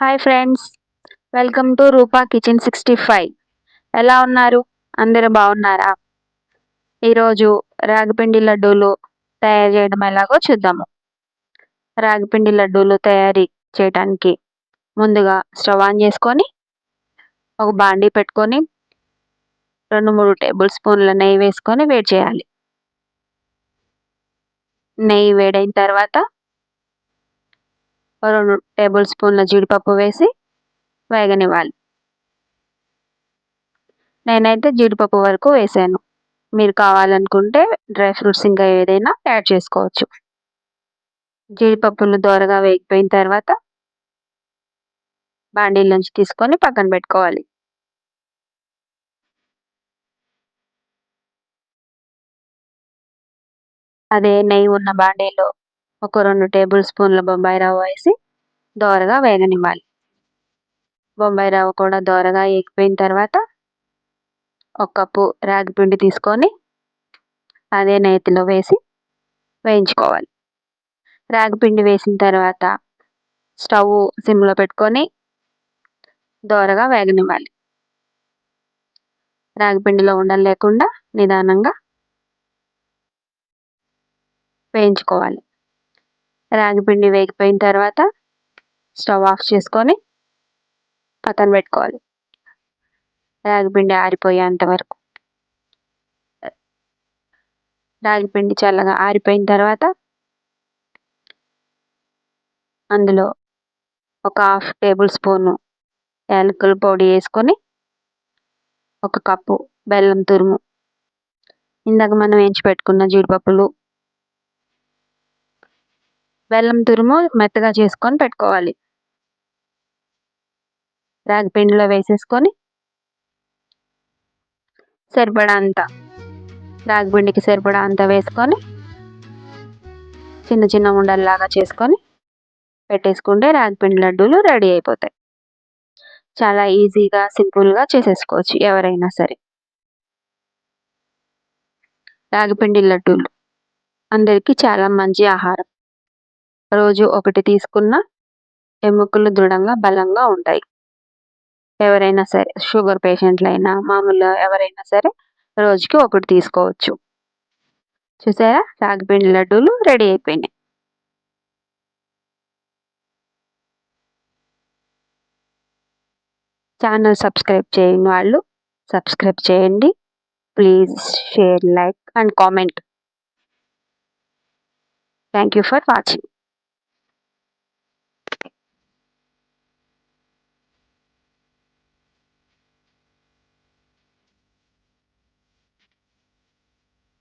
Hi friends welcome to Roopa kitchen sixty five ఎలా ఉన్నారు? అందరూ బాగున్నారా? ఈరోజు రాగిపిండి లడ్డూలు తయారు చేయడం ఎలాగో చూద్దాము. రాగిపిండి లడ్డూలు తయారీ చేయడానికి ముందుగా స్టవ్ ఆన్ చేసుకొని ఒక బాండీ పెట్టుకొని రెండు మూడు టేబుల్ స్పూన్ల నెయ్యి వేసుకొని వేడి చేయాలి. నెయ్యి వేడైన తర్వాత రెండు టేబుల్ స్పూన్ల జీడిపప్పు వేసి వేగనివ్వాలి. నేనైతే జీడిపప్పు వరకు వేసాను. మీరు కావాలనుకుంటే డ్రై ఫ్రూట్స్ ఇంకా ఏదైనా యాడ్ చేసుకోవచ్చు. జీడిపప్పులు దోరగా వేగిపోయిన తర్వాత బాండీలోంచి తీసుకొని పక్కన పెట్టుకోవాలి. అదే నెయ్యి ఉన్న బాండీలో ఒక రెండు టేబుల్ స్పూన్ల బొంబాయి రవ్వ వేసి దోరగా వేగనివ్వాలి. బొంబాయి రవ్వ కూడా దోరగా ఎగిపోయిన తర్వాత ఒక కప్పు రాగి పిండి తీసుకొని అదే నేతిలో వేసి వేయించుకోవాలి. రాగి పిండి వేసిన తర్వాత స్టవ్ సిమ్లో పెట్టుకొని దోరగా వేగనివ్వాలి. రాగి పిండిలో ఉండలు లేకుండా నిదానంగా వేయించుకోవాలి. రాగిపిండి వేగిపోయిన తర్వాత స్టవ్ ఆఫ్ చేసుకొని పక్కన పెట్టుకోవాలి. రాగిపిండి ఆరిపోయేంత వరకు. రాగిపిండి చల్లగా ఆరిపోయిన తర్వాత అందులో ఒక హాఫ్ టేబుల్ స్పూను యాలకుల పొడి వేసుకొని ఒక కప్పు బెల్లం తురుము. ఇందాక మనం ఎంచి పెట్టుకున్న జీడిపప్పులు బెల్లం తురుము మెత్తగా చేసుకొని పెట్టుకోవాలి. రాగి పిండిలో వేసేసుకొని సరిపడా అంత రాగి పిండికి సరిపడా అంత వేసుకొని చిన్న చిన్న ఉండల్లాగా చేసుకొని పెట్టేసుకుంటే రాగి పిండి లడ్డూలు రెడీ అయిపోతాయి. చాలా ఈజీగా సింపుల్గా చేసేసుకోవచ్చు ఎవరైనా సరే. రాగిపిండి లడ్డూలు. అందరికీ చాలా మంచి ఆహారం. రోజు ఒకటి తీసుకున్న ఎముకలు దృఢంగా బలంగా ఉంటాయి. ఎవరైనా సరే షుగర్ పేషెంట్లైనా మామూలుగా ఎవరైనా సరే రోజుకి ఒకటి తీసుకోవచ్చు. చూసారా? రాగిపిండి లడ్డూలు రెడీ అయిపోయినాయి. ఛానల్ సబ్స్క్రైబ్ చేయని వాళ్ళు సబ్స్క్రైబ్ చేయండి. Please share like and comment. Thank you for watching.